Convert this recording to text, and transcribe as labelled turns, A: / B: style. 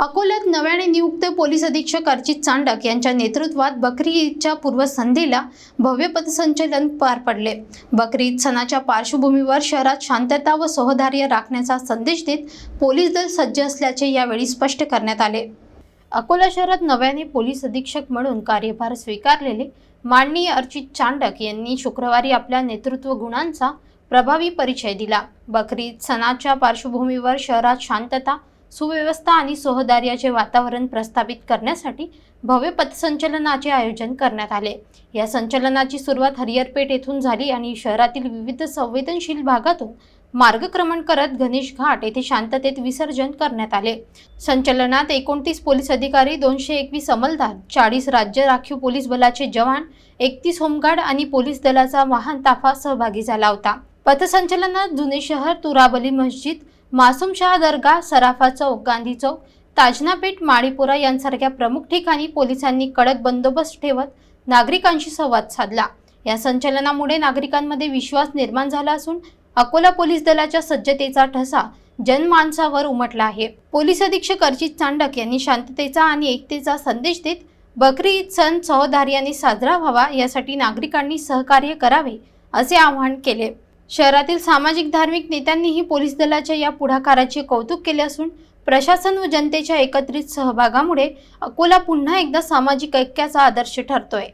A: अकोल्यात नव्याने नियुक्त पोलीस अधीक्षक अर्चित चांडक यांच्या नेतृत्वात बकरी ईदच्या पूर्वसंध्येला भव्य पथसंचलन पार पडले. बकरी ईद सणाच्या पार्श्वभूमीवर शहरात शांतता व सहधार्य राखण्याचा संदेश देत पोलीस दल सज्ज असल्याचे यावेळी स्पष्ट करण्यात आले. अकोला शहरात नव्याने पोलीस अधीक्षक म्हणून कार्यभार स्वीकारलेले माननीय अर्चित चांडक यांनी शुक्रवारी आपल्या नेतृत्व गुणांचा प्रभावी परिचय दिला. बकरी सणाच्या पार्श्वभूमीवर शहरात शांतता सुव्यवस्था आणि सहदार्याचे वातावरण प्रस्थापित करण्यासाठी भव्य पथसंचलनाचे आयोजन करण्यात आले. या संचलनाची सुरुवात हरिहरपेठ येथून झाली आणि शहरातील विविध संवेदनशील भागातून मार्गक्रमण करत गणेश घाट येथे शांततेत विसर्जन करण्यात आले. संचलनात एकोणतीस पोलीस अधिकारी दोनशे एकवीस अंमलदार चाळीस राज्य राखीव पोलीस बलाचे जवान एकतीस होमगार्ड आणि पोलीस दलाचा वाहन ताफा सहभागी झाला होता. पथसंचलनात जुने शहर तुराबली मस्जिद मासूमशाह दर्गा सराफा चौक गांधी चौक ताजनापेठ माळीपुरा यांसारख्या प्रमुख ठिकाणी पोलिसांनी कडक बंदोबस्त ठेवत नागरिकांशी संवाद साधला. या संचलनामुळे नागरिकांमध्ये विश्वास निर्माण झाला असून अकोला पोलीस दलाच्या सज्जतेचा ठसा जनमानसावर उमटला आहे. पोलीस अधीक्षक अर्जित चांडक यांनी शांततेचा आणि एकतेचा संदेश देत बकरी ईद सण सहधार्याने साजरा व्हावा यासाठी नागरिकांनी सहकार्य करावे असे आवाहन केले. शहरातील सामाजिक धार्मिक नेत्यांनीही पोलीस दलाच्या या पुढाकाराचे कौतुक केले असून प्रशासन व जनतेच्या एकत्रित सहभागामुळे अकोला पुन्हा एकदा सामाजिक ऐक्याचा आदर्श ठरतोय.